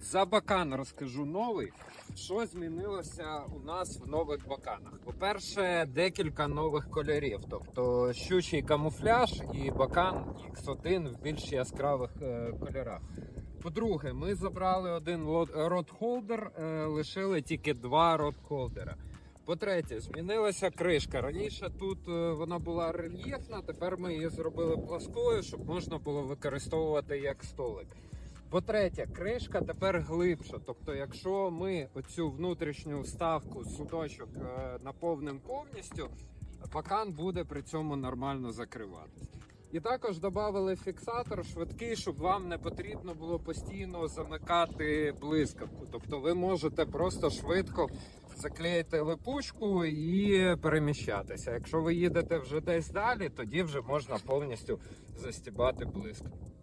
За бакан розкажу новий. Що змінилося у нас в нових баканах? По-перше, декілька нових кольорів, тобто щучий камуфляж і бакан X1 в більш яскравих е, кольорах. По-друге, ми забрали один рот-холдер, лишили тільки два рот-холдера. По-третє, змінилася кришка. Раніше тут е, вона була рельєфна, тепер ми її зробили пласкою, щоб можна було використовувати як столик. По-третє, кришка тепер глибша. Тобто, якщо ми оцю внутрішню вставку судочок е, наповнимо повністю, бакан буде при цьому нормально закриватись. І також додали фіксатор швидкий, щоб вам не потрібно було постійно замикати блискавку. Тобто ви можете просто швидко заклеїти липучку і переміщатися. Якщо ви їдете вже десь далі, тоді вже можна повністю застібати блискавку.